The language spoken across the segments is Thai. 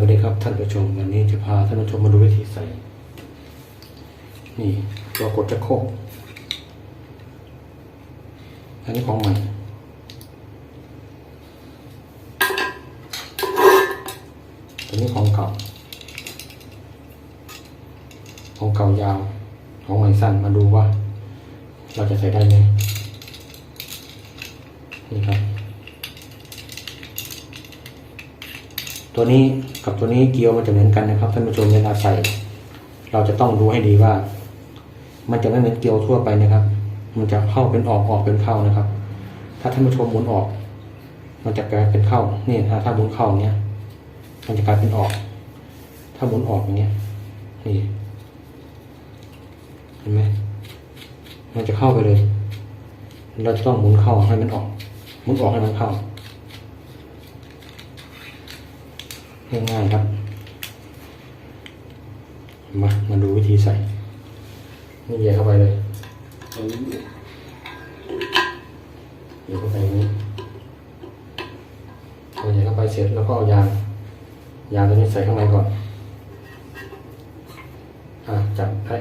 วัสดีครับท่านผู้ชมวันนี้จะพาท่านผู้ชมมาดูวิธีใส่ นี่ตัวกดจะโคกอันนี้ของใหม่ตัวนี้ของเก่า ของเก่ายาว ของใหม่สั้นมาดูว่า เราจะใส่ได้ไหมนี่ครับ ตัวนี้กับตัวนี้เกลียวมันจะเหมือนกันนะครับท่านผู้ชมเวลาใส่ เราจะต้องดูให้ดีว่า มันจะไม่เหมือนเกลียวทั่วไปนะครับ มันจะเข้าเป็นออกออกเป็นเข้านะครับ ถ้าท่านผู้ชมหมุนออก มันจะกลายเป็นเข้านี่ถ้าถ้าหมุนเข้าเนี้ยมันจะกลายเป็นออก ถ้าหมุนออกอย่างเงี้ยนี่เห็นไหมมันจะเข้าไปเลย เราจะต้องหมุนเข้าให้มันออก หมุนออกให้มันเข้า ง่ายๆครับมามาดูวิธีใส่ นี่เหยียเข้าไปเลยเหยียเข้าไปนี้พอเหยียเข้าไปเสร็จแล้วก็เอายางยางตัวนี้ใส่ข้างในก่อนอะจับให้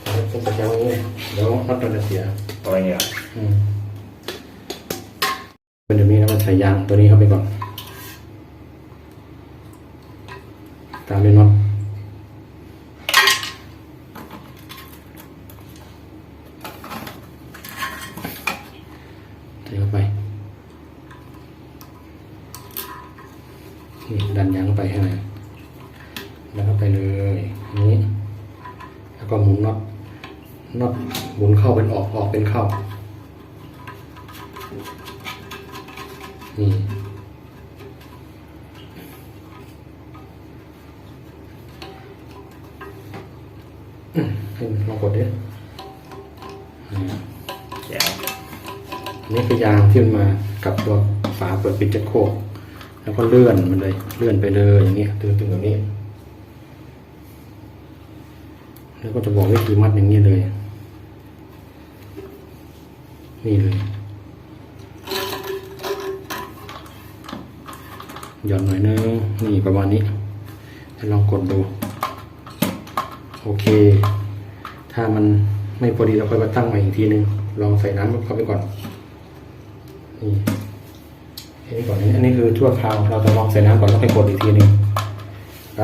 เอาให้เป็นตะแกรงอย่างนี้เดี๋ยวน็อตมันจะเสียอะไรเนี่ยอืมเป็นแบบนี้แล้วมันใส่ยางตัวนี้เข้าไปก่อน ตามด้วยน็อตใส่เข้าไปนี่ดันยางเข้าไปให้หน่อยดันเข้าไปเลยนี้ แล้วก็หมุนน็อตน็อตหมุนเข้าเป็นออกออกเป็นเข้านี่ ลองกดดิอ่าแจ๋วอันนี้คือยางที่มันมากับตัวฝาเปิดปิดจักโครกแล้วก็เลื่อนมันเลยเลื่อนไปเลยอย่างนี้ตึงๆแบบนี้แล้วก็จะบอกวิธีมัดอย่างนี้เลย นี่เลยหย่อนหน่อยนึงนี่ประมาณนี้ให้ลองกดดู โอเค ถ้ามันไม่พอดีเราค่อยมาตั้งใหม่อีกทีนึง ลองใส่น้ำเข้าไปก่อน นี่อันนี้ก่อนอันนี้คือทั่วคราว เราจะลองใส่น้ำก่อนแล้วค่อยกดอีกทีนึงไป